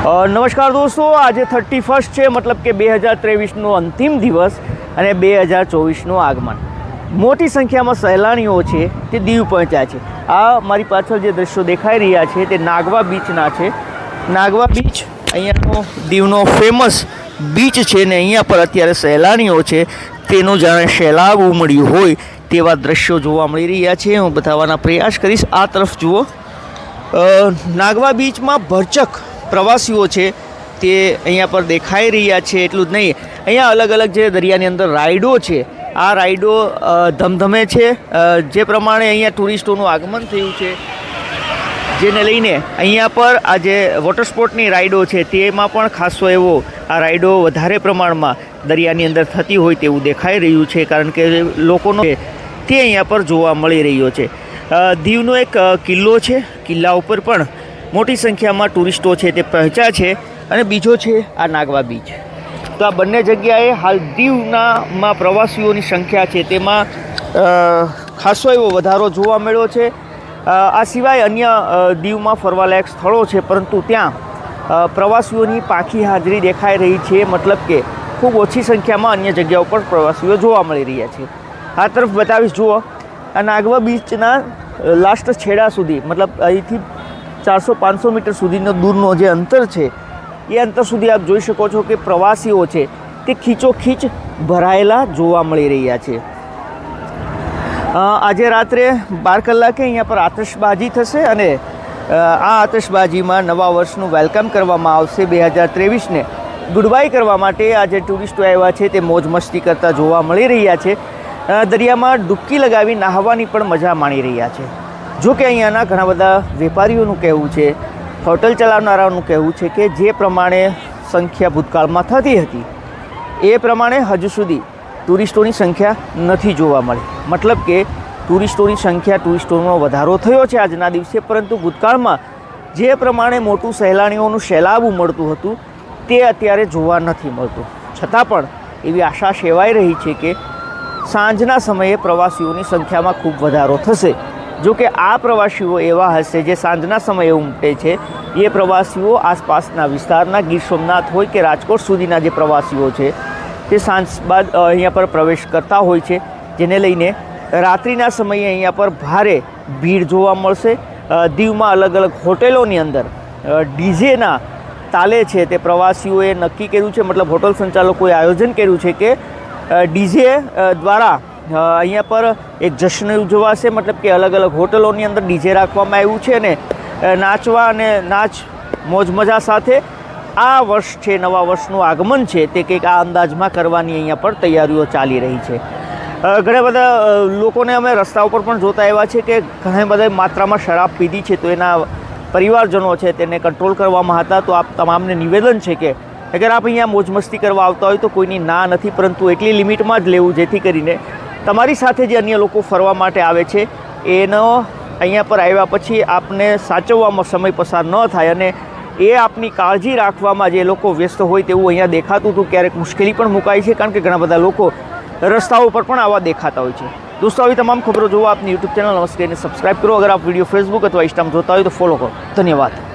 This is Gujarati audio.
નમસ્કાર દોસ્તો, આજે થર્ટી ફર્સ્ટ છે, મતલબ કે બે હજાર ત્રેવીસનો અંતિમ દિવસ અને બે હજાર ચોવીસનું આગમન. મોટી સંખ્યામાં સહેલાણીઓ છે, તે દીવ પહોંચ્યા છે. આ મારી પાછળ જે દ્રશ્યો દેખાઈ રહ્યા છે, તે નાગવા બીચના છે. નાગવા બીચ અહીંયાનો દીવનો ફેમસ બીચ છે ને અહીંયા પર અત્યારે સહેલાણીઓ છે, તેનો જાણે સહેલાબ ઉમળ્યું હોય તેવા દ્રશ્યો જોવા મળી રહ્યા છે. હું બતાવવાના પ્રયાસ કરીશ. આ તરફ જુઓ. નાગવા બીચમાં ભરચક પ્રવાસીઓ છે તે અહીંયા પર દેખાઈ રહ્યા છે એટલું જ નહીં. અહીંયા અલગ અલગ જે દરિયાની અંદર રાઈડો છે, આ રાઈડો ધમધમે છે. જે પ્રમાણે અહીંયા ટુરિસ્ટોનું આગમન થયું છે, જેને લઈને અહીંયા પર આ જે વોટર સ્પોર્ટની રાઈડો છે તેમાં પણ ખાસો એવો આ રાઈડો વધારે પ્રમાણમાં દરિયાની અંદર થતી હોય તેવું દેખાઈ રહ્યું છે, કારણ કે લોકોનો તે અહીંયા પર જોવા મળી રહ્યો છે. દીવનો એક કિલ્લો છે. કિલ્લા ઉપર પણ મોટી સંખ્યામાં ટુરિસ્ટો છે તે પહોંચ્યા છે અને બીજો છે આ નાગવા બીચ. તો આ બંને જગ્યાએ હાલ દીવનામાં પ્રવાસીઓની સંખ્યા છે તેમાં ખાસો એવો વધારો જોવા મળ્યો છે. આ સિવાય અન્ય દીવમાં ફરવાલાયક સ્થળો છે, પરંતુ ત્યાં પ્રવાસીઓની પાખી હાજરી દેખાઈ રહી છે, મતલબ કે ખૂબ ઓછી સંખ્યામાં અન્ય જગ્યાઓ પર પ્રવાસીઓ જોવા મળી રહ્યા છે. આ તરફ બતાવીશ, જુઓ. આ નાગવા બીચના લાસ્ટ છેડા સુધી, મતલબ અહીંથી ચારસો પાંચસો મીટર સુધીનો દૂરનો જે અંતર છે, એ અંતર સુધી આપ જોઈ શકો છો કે પ્રવાસીઓ છે, તે ખીચોખીચ ભરાયેલા જોવા મળી રહ્યા છે. આજે રાત્રે બાર કલાકે અહીંયા પર આતશબાજી થશે અને આ આતશબાજીમાં નવા વર્ષનું વેલકમ કરવામાં આવશે બે હજાર ત્રેવીસને. ગુડબાય કરવા માટે આ જે ટુરિસ્ટો આવ્યા છે, તે મોજ મસ્તી કરતા જોવા મળી રહ્યા છે. દરિયામાં ડૂબકી લગાવી નાહવાની પણ મજા માણી રહ્યા છે. જો કે અહીંયાના ઘણા બધા વેપારીઓનું કહેવું છે, હોટલ ચલાવનારાઓનું કહેવું છે કે જે પ્રમાણે સંખ્યા ભૂતકાળમાં થતી હતી, એ પ્રમાણે હજુ સુધી ટુરિસ્ટોની સંખ્યા નથી જોવા મળી. મતલબ કે ટુરિસ્ટોની સંખ્યા ટુરિસ્ટોનો વધારો થયો છે આજના દિવસે, પરંતુ ભૂતકાળમાં જે પ્રમાણે મોટું સહેલાણીઓનું સહેલાબ મળતું હતું, તે અત્યારે જોવા નથી મળતું. છતાં પણ એવી આશા સેવાઈ રહી છે કે સાંજના સમયે પ્રવાસીઓની સંખ્યામાં ખૂબ વધારો થશે. જો કે આ પ્રવાસીઓ એવા હશે જે સાંજના સમયે ઉમટે છે. એ પ્રવાસીઓ આસપાસના વિસ્તારના ગીર સોમનાથ હોય કે રાજકોટ સુધીના જે પ્રવાસીઓ છે, તે સાંજ બાદ અહીંયા પર પ્રવેશ કરતા હોય છે, જેને લઈને રાત્રિના સમયે અહીંયા પર ભારે ભીડ જોવા મળશે. દીવમાં અલગ અલગ હોટેલોની અંદર ડીજેના તાલે છે તે પ્રવાસીઓએ નક્કી કર્યું છે, મતલબ હોટલ સંચાલકોએ આયોજન કર્યું છે કે ડીજે દ્વારા અહીંયા પર એક જશ્ન ઉજવાશે, મતલબ કે અલગ અલગ હોટલોની અંદર ડીજે રાખવામાં આવ્યું છે અને નાચવા અને નાચ મોજ મજા સાથે આ વર્ષ છે, નવા વર્ષનું આગમન છે, તે કંઈક આ અંદાજમાં કરવાની અહીંયા પર તૈયારીઓ ચાલી રહી છે. ઘણા બધા લોકોને અમે રસ્તા ઉપર પણ જોતા આવ્યા છે કે ઘણા બધા માત્રામાં શરાબ પીધી છે, તો એના પરિવારજનો છે તેને કંટ્રોલ કરવામાં હતા, તો આપ તમામને નિવેદન છે કે અગર આપ અહીંયા મોજ મસ્તી કરવા આવતા હોય તો કોઈની ના નથી, પરંતુ એટલી લિમિટમાં જ લેવું, જેથી કરીને તમારી સાથે જે અન્ય લોકો ફરવા માટે આવે છે, એનો અહીંયા પર આવ્યા પછી આપને સાચવવામાં સમય પસાર ન થાય અને એ આપની કાળજી રાખવામાં જે લોકો વ્યસ્ત હોય તેવું અહીંયા દેખાતું હતું, ક્યારેક મુશ્કેલી પણ મુકાય છે, કારણ કે ઘણા બધા લોકો રસ્તાઓ પર પણ આવા દેખાતા હોય છે. દોસ્તો, આવી તમામ ખબરો જોવા આપની યુટ્યુબ ચેનલ, નમસ્તે સબસ્ક્રાઇબ કરો. અગર આપ વીડિયો ફેસબુક અથવા ઇન્સ્ટામાં જોતા હોય તો ફોલો કરો. ધન્યવાદ.